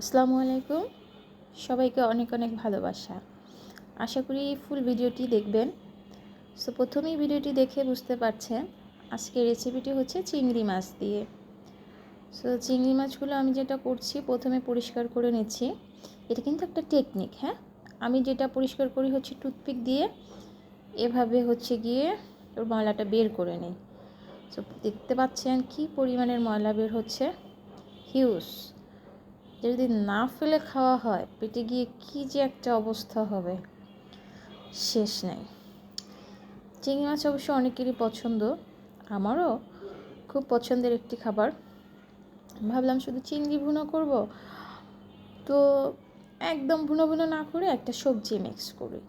আসসালামু আলাইকুম। সবাইকে অনেক অনেক ভালোবাসা। আশা করি ফুল ভিডিওটি দেখবেন। সো প্রথমেই ভিডিওটি দেখে বুঝতে পারছেন, আজকের রেসিপিটি হচ্ছে চিংড়ি মাছ দিয়ে। সো চিংড়ি মাছগুলো আমি যেটা করছি, প্রথমে পরিষ্কার করে নিচ্ছি। এটা কিন্তু একটা টেকনিক হ্যাঁ? আমি যেটা পরিষ্কার করি হচ্ছে টুথপিক দিয়ে, এভাবে হচ্ছে গিয়ে ওর ময়লাটা বের করে নিই। সো দেখতে পাচ্ছেন কি পরিমাণের ময়লা বের হচ্ছে? হিউজ যদি না ফেলে খাওয়া হয়, পেটে গিয়ে কি যে একটা অবস্থা হবে? শেষ নেই। চিংড়ি মাছ অবশ্য অনেকেরই পছন্দ। আমারও খুব পছন্দের একটি খাবার। ভাবলাম শুধু চিংড়ি ভুনো করব। তো একদম ভুনো ভুনো না করে একটা সবজি মিক্স করি।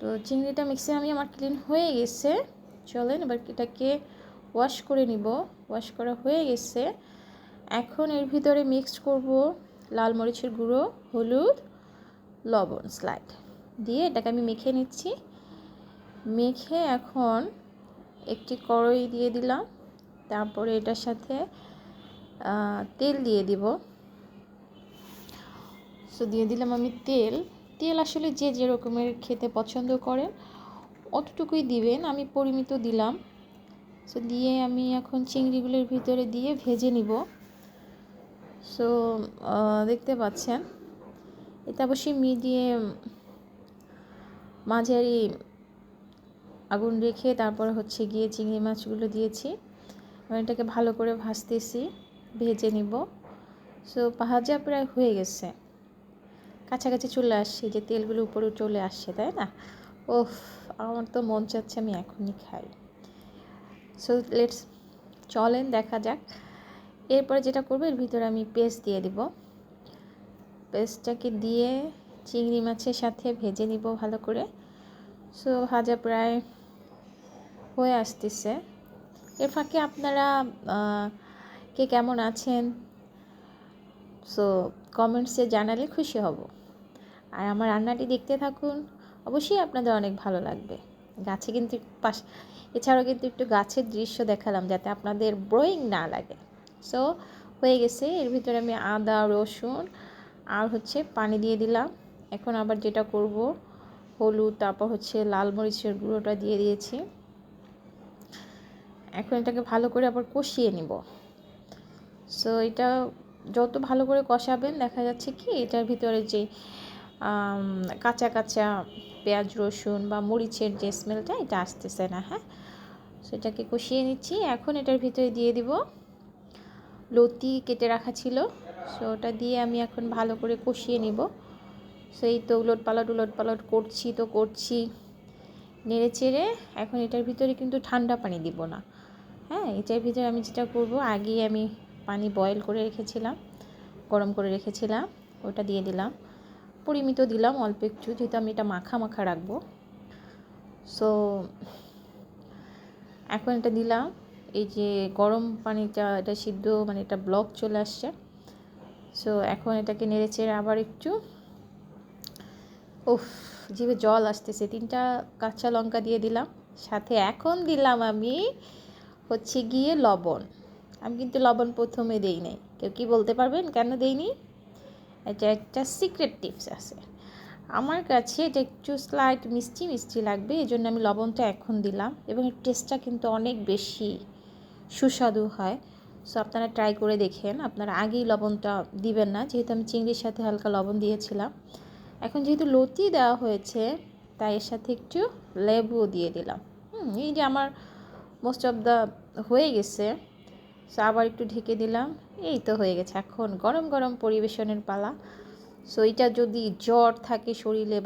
তো চিংড়িটা মিক্সে আমি আমার ক্লিন হয়ে গেছে। চলেন এবার এটাকে ওয়াশ করে নিব। ওয়াশ করা হয়ে গেছে। এখন এর ভিতরে মিক্সড করব লাল মরিচের গুঁড়ো, হলুদ, লবণ স্লাইড দিয়ে এটাকে আমি মেখে নিচ্ছি। মেখে এখন একটি কড়াই দিয়ে দিলাম। তারপরে এটার সাথে তেল দিয়ে দিব। সো দিয়ে দিলাম আমি তেল। তেল আসলে যে যে রকমের খেতে পছন্দ করেন, অতটুকুই দিবেন। আমি পরিমিত দিলাম। সো দিয়ে আমি এখন চিংড়িগুলোর ভিতরে দিয়ে ভেজে নিব। সো দেখতে পাচ্ছেন, এটা অবশ্যই মিডিয়াম মাঝারি আগুন রেখে তারপর হচ্ছে গিয়ে চিংড়ি মাছগুলো দিয়েছি। এটাকে ভালো করে ভাজতেছি, ভেজে নিব। সো ভাজা প্রায় হয়ে গেছে। কাছাকাছি চলে আসছে যে তেলগুলো উপরে চলে আসছে, তাই না? ওফ, আমার তো মন চাচ্ছে আমি এখনই খাই। সো লেটস চলেন, দেখা যাক। এরপরে যেটা করব, এর ভিতরে আমি পেস্ট দিয়ে দিব। পেস্টটাকে দিয়ে চিংড়ি মাছের সাথে ভেজে নিব ভালো করে। সো ভাজা প্রায় হয়ে আসতেছে। এর ফাঁকে আপনারা কে কেমন আছেন সো কমেন্টসে জানালে খুশি হব। আর আমার রান্নাটি দেখতে থাকুন, অবশ্যই আপনাদের অনেক ভালো লাগবে। গাছে কিন্তু পাশ, এছাড়াও কিন্তু একটু গাছের দৃশ্য দেখালাম, যাতে আপনাদের ব্রোয়িং না লাগে। সো হয়ে গেছে। এর ভিতরে আমি আদা, রসুন আর হচ্ছে পানি দিয়ে দিলাম। এখন আবার যেটা করব, হলুদ, তারপর হচ্ছে লাল মরিচের গুঁড়োটা দিয়ে দিয়েছি। এখন এটাকে ভালো করে আবার কষিয়ে নিব। সো এটা যত ভালো করে কষাবেন, দেখা যাচ্ছে কি এটার ভিতরে যে কাঁচা কাঁচা পেঁয়াজ, রসুন বা মরিচের যে স্মেলটা এটা আসতেছে না হ্যাঁ? সেটাকে কষিয়ে নিচ্ছি। এখন এটার ভিতরে দিয়ে দিব লতি কেটে রাখা ছিল সো ওটা দিয়ে আমি এখন ভালো করে কষিয়ে নিব। সো এই তো উলট পালট উলট পালট করছি তো করছি, নেড়ে চেড়ে এখন এটার ভিতরে কিন্তু ঠান্ডা পানি দিব না। হ্যাঁ এটার ভিতরে আমি যেটা করব, আগেই আমি পানি বয়েল করে রেখেছিলাম, গরম করে রেখেছিলাম, ওটা দিয়ে দিলাম। পরিমিত দিলাম অল্প একটু, যেহেতু আমি এটা মাখা মাখা রাখব। সো এখন এটা দিলাম। এই যে গরম পানিটা, এটা সিদ্ধ মানে এটা ব্লক চলে আসছে। সো এখন এটাকে নেড়ে চেড়ে আবার একটু, উফ, জিভে জল আসতেছে। তিনটা কাঁচা লঙ্কা দিয়ে দিলাম, সাথে এখন দিলাম আমি হচ্ছে গিয়ে লবণ। আমি কিন্তু লবণ প্রথমে দেই নাই। কেউ কি বলতে পারবেন কেন দেইনি? এটা একটা সিক্রেট টিপস আছে। আমার কাছে এটা একটু স্লাইট মিষ্টি মিষ্টি লাগবে এই জন্য আমি লবণটা এখন দিলাম এবং টেস্টটা কিন্তু অনেক বেশি সুস্বাদু হয়। সো আপনারা ট্রাই করে দেখেন। আপনারা আগেই লবণটা দিবেন না। যেহেতু আমি চিংড়ির সাথে হালকা লবণ দিয়েছিলাম। এখন যেহেতু লতি দেওয়া হয়েছে, তাই এর সাথে একটু লেবুও দিয়ে দিলাম। হুম, এই যে আমার মোস্ট অফ দ্য হয়ে গেছে। সো আবার একটু ঢেকে দিলাম। এই তো হয়ে গেছে। এখন গরম গরম পরিবেশনের পালা। সো এটা যদি জ্বর থাকে শরীরে